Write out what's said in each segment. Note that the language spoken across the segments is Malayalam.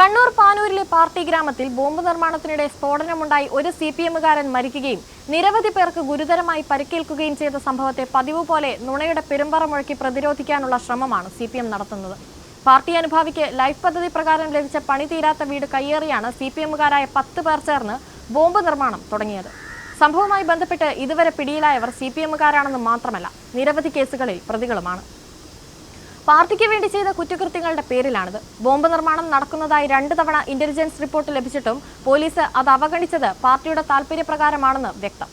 കണ്ണൂർ പാനൂരിലെ പാർട്ടി ഗ്രാമത്തിൽ ബോംബ് നിർമ്മാണത്തിനിടെ സ്ഫോടനമുണ്ടായി ഒരു സി പി എമ്മുകാരൻ മരിക്കുകയും നിരവധി പേർക്ക് ഗുരുതരമായി പരിക്കേൽക്കുകയും ചെയ്ത സംഭവത്തെ പതിവ് പോലെ നുണയുടെ പെരുമ്പറ മുഴക്കി പ്രതിരോധിക്കാനുള്ള ശ്രമമാണ് സി നടത്തുന്നത്. പാർട്ടി അനുഭാവിക്ക് ലൈഫ് പദ്ധതി പ്രകാരം ലഭിച്ച പണി തീരാത്ത വീട് കയ്യേറിയാണ് സി പി എമ്മുകാരായ പത്ത് പേർ ചേർന്ന് ബോംബ് നിർമ്മാണം തുടങ്ങിയത്. സംഭവവുമായി ബന്ധപ്പെട്ട് ഇതുവരെ പിടിയിലായവർ സി പി എമ്മുകാരാണെന്ന് മാത്രമല്ല നിരവധി കേസുകളിൽ പ്രതികളുമാണ്. പാർട്ടിക്ക് വേണ്ടി ചെയ്ത കുറ്റകൃത്യങ്ങളുടെ പേരിലാണിത്. ബോംബ് നിർമ്മാണം നടക്കുന്നതായി രണ്ട് തവണ ഇന്റലിജൻസ് റിപ്പോർട്ട് ലഭിച്ചിട്ടും പോലീസ് അത് അവഗണിച്ചത് പാർട്ടിയുടെ താൽപര്യപ്രകാരമാണെന്ന് വ്യക്തം.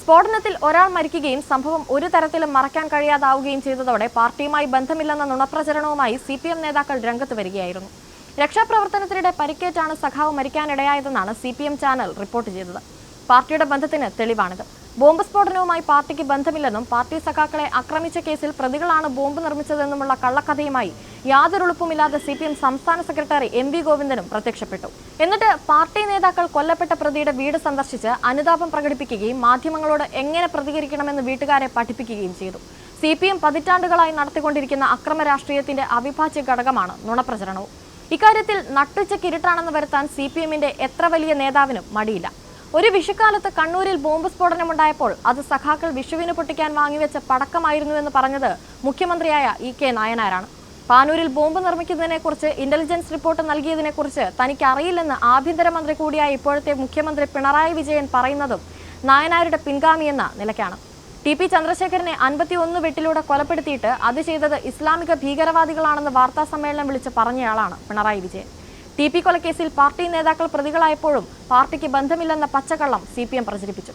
സ്ഫോടനത്തിൽ ഒരാൾ മരിക്കുകയും സംഭവം ഒരു തരത്തിലും മറയ്ക്കാൻ കഴിയാതാവുകയും ചെയ്തതോടെ പാർട്ടിയുമായി ബന്ധമില്ലെന്ന നുണപ്രചരണവുമായി സി പി എം നേതാക്കൾ രംഗത്ത് വരികയായിരുന്നു. രക്ഷാപ്രവർത്തനത്തിനിടെ പരിക്കേറ്റാണ് സഖാവ് മരിക്കാനിടയായതെന്നാണ് C P M channel report ചെയ്തത്. പാർട്ടിയുടെ ബന്ധത്തിന് തെളിവാണിത്. ബോംബ് സ്ഫോടനവുമായി പാർട്ടിക്ക് ബന്ധമില്ലെന്നും പാർട്ടി സഖാക്കളെ ആക്രമിച്ച കേസിൽ പ്രതികളാണ് ബോംബ് നിർമ്മിച്ചതെന്നുമുള്ള കള്ളക്കഥയുമായി യാതൊരു ഉളുപ്പുമില്ലാതെ സി പി എം സംസ്ഥാന സെക്രട്ടറി എം വി ഗോവിന്ദനും പ്രത്യക്ഷപ്പെട്ടു. എന്നിട്ട് പാർട്ടി നേതാക്കൾ കൊല്ലപ്പെട്ട പ്രതിയുടെ വീട് സന്ദർശിച്ച് അനുതാപം പ്രകടിപ്പിക്കുകയും മാധ്യമങ്ങളോട് എങ്ങനെ പ്രതികരിക്കണമെന്ന് വീട്ടുകാരെ പഠിപ്പിക്കുകയും ചെയ്തു. സി പി എം പതിറ്റാണ്ടുകളായി നടത്തിക്കൊണ്ടിരിക്കുന്ന അക്രമ രാഷ്ട്രീയത്തിന്റെ അവിഭാജ്യ ഘടകമാണ് നുണപ്രചരണവും. ഇക്കാര്യത്തിൽ നട്ടുച്ച കിരിട്ടാണെന്ന് വരുത്താൻ സി പി എമ്മിന്റെ എത്ര വലിയ നേതാവിനും മടിയില്ല. ഒരു വിഷുക്കാലത്ത് കണ്ണൂരിൽ ബോംബ് സ്ഫോടനമുണ്ടായപ്പോൾ അത് സഖാക്കൾ വിഷുവിന് പൊട്ടിക്കാൻ വാങ്ങിവെച്ച പടക്കമായിരുന്നുവെന്ന് പറഞ്ഞത് മുഖ്യമന്ത്രിയായ ഇ കെ നായനാരാണ്. പാനൂരിൽ ബോംബ് നിർമ്മിക്കുന്നതിനെക്കുറിച്ച് ഇന്റലിജൻസ് റിപ്പോർട്ട് നൽകിയതിനെക്കുറിച്ച് തനിക്ക് അറിയില്ലെന്ന് ആഭ്യന്തരമന്ത്രി കൂടിയായ ഇപ്പോഴത്തെ മുഖ്യമന്ത്രി പിണറായി വിജയൻ പറയുന്നതും നായനാരുടെ പിൻഗാമിയെന്ന നിലയ്ക്കാണ്. ടി പി ചന്ദ്രശേഖരനെ അൻപത്തിയൊന്ന് വെട്ടിലൂടെ കൊലപ്പെടുത്തിയിട്ട് അത് ചെയ്തത് ഇസ്ലാമിക ഭീകരവാദികളാണെന്ന് വാർത്താ സമ്മേളനം വിളിച്ച് പറഞ്ഞയാളാണ് പിണറായി വിജയൻ. ടി പി കൊലക്കേസിൽ പാർട്ടി നേതാക്കൾ പ്രതികളായപ്പോഴും പാർട്ടിക്ക് ബന്ധമില്ലെന്ന പച്ചക്കള്ളം സി പി എം പ്രചരിപ്പിച്ചു.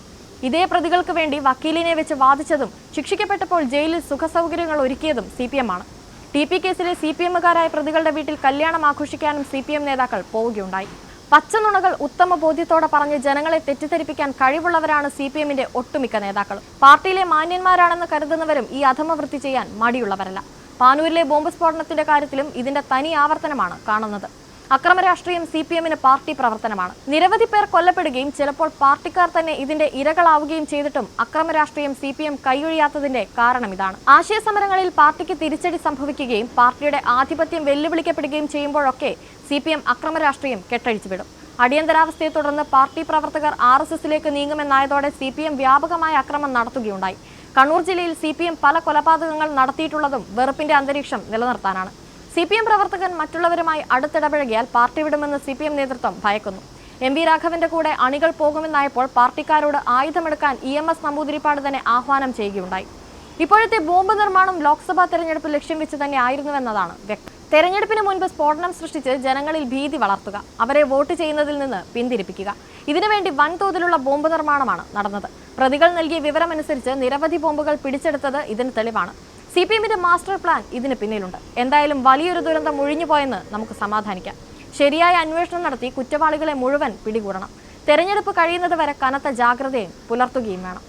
ഇതേ പ്രതികൾക്ക് വേണ്ടി വക്കീലിനെ വെച്ച് വാദിച്ചതും ശിക്ഷിക്കപ്പെട്ടപ്പോൾ ജയിലിൽ സുഖസൗകര്യങ്ങൾ ഒരുക്കിയതും സി പി എം ആണ് ടി പി കേസിലെ സി പി എമ്മുകാരായ പ്രതികളുടെ വീട്ടിൽ കല്യാണം ആഘോഷിക്കാനും സി പി എം നേതാക്കൾ പോവുകയുണ്ടായി. പച്ചനുണകൾ ഉത്തമ ബോധ്യത്തോടെ പറഞ്ഞ് ജനങ്ങളെ തെറ്റിദ്ധരിപ്പിക്കാൻ കഴിവുള്ളവരാണ് സി പി എമ്മിന്റെ ഒട്ടുമിക്ക നേതാക്കളും പാർട്ടിയിലെ മാന്യന്മാരാണെന്ന് കരുതുന്നവരും ഈ അധമവൃത്തി ചെയ്യാൻ മടിയുള്ളവരല്ല. പാനൂരിലെ ബോംബ് സ്ഫോടനത്തിന്റെ കാര്യത്തിലും ഇതിന്റെ തനി ആവർത്തനമാണ് കാണുന്നത്. അക്രമ രാഷ്ട്രീയം സി പി എമ്മിന് പാർട്ടി പ്രവർത്തനമാണ്. നിരവധി പേർ കൊല്ലപ്പെടുകയും ചിലപ്പോൾ പാർട്ടിക്കാർ തന്നെ ഇതിന്റെ ഇരകളാവുകയും ചെയ്തിട്ടും അക്രമ രാഷ്ട്രീയം സി പി എം കൈയൊഴിയാത്തതിന്റെ കാരണം ഇതാണ്. ആശയ സമരങ്ങളിൽ പാർട്ടിക്ക് തിരിച്ചടി സംഭവിക്കുകയും പാർട്ടിയുടെ ആധിപത്യം വെല്ലുവിളിക്കപ്പെടുകയും ചെയ്യുമ്പോഴൊക്കെ സി പി എം അക്രമ രാഷ്ട്രീയം കെട്ടഴിച്ചുവിടും. അടിയന്തരാവസ്ഥയെ തുടർന്ന് പാർട്ടി പ്രവർത്തകർ ആർ എസ് എസിലേക്ക് നീങ്ങുമെന്നായതോടെ സി പി എം വ്യാപകമായ അക്രമം നടത്തുകയുണ്ടായി. കണ്ണൂർ ജില്ലയിൽ സി പി എം പല കൊലപാതകങ്ങൾ നടത്തിയിട്ടുള്ളതും വെറുപ്പിന്റെ അന്തരീക്ഷം നിലനിർത്താനാണ്. സി പി എം പ്രവർത്തകൻ മറ്റുള്ളവരുമായി അടുത്തിടപഴകിയാൽ പാർട്ടി വിടുമെന്ന് സി പി എം നേതൃത്വം ഭയക്കുന്നു. എം വി രാഘവന്റെ കൂടെ അണികൾ പോകുമെന്നായപ്പോൾ പാർട്ടിക്കാരോട് ആയുധമെടുക്കാൻ ഇ എം എസ് നമ്പൂതിരിപ്പാട് തന്നെ ആഹ്വാനം ചെയ്യുകയുണ്ടായി. ഇപ്പോഴത്തെ ബോംബ് നിർമ്മാണം ലോക്സഭാ തെരഞ്ഞെടുപ്പ് ലക്ഷ്യം വെച്ച് തന്നെ ആയിരുന്നുവെന്നതാണ് വ്യക്തം. തെരഞ്ഞെടുപ്പിന് മുൻപ് സ്ഫോടനം സൃഷ്ടിച്ച് ജനങ്ങളിൽ ഭീതി വളർത്തുക അവരെ വോട്ട് ചെയ്യുന്നതിൽ നിന്ന് പിന്തിരിപ്പിക്കുക. ഇതിനുവേണ്ടി വൻതോതിലുള്ള ബോംബ് നിർമ്മാണമാണ് നടന്നത്. പ്രതികൾ നൽകിയ വിവരമനുസരിച്ച് നിരവധി ബോംബുകൾ പിടിച്ചെടുത്തത് ഇതിന് തെളിവാണ്. സി പി എമ്മിന്റെ മാസ്റ്റർ പ്ലാൻ ഇതിന് പിന്നിലുണ്ട്. എന്തായാലും വലിയൊരു ദുരന്തം ഒഴിഞ്ഞുപോയെന്ന് നമുക്ക് സമാധാനിക്കാം. ശരിയായ അന്വേഷണം നടത്തി കുറ്റവാളികളെ മുഴുവൻ പിടികൂടണം. തെരഞ്ഞെടുപ്പ് കഴിയുന്നത് വരെ കനത്ത ജാഗ്രതയും പുലർത്തുകയും വേണം.